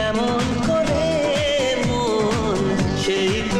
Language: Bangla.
এমন করে মন সেই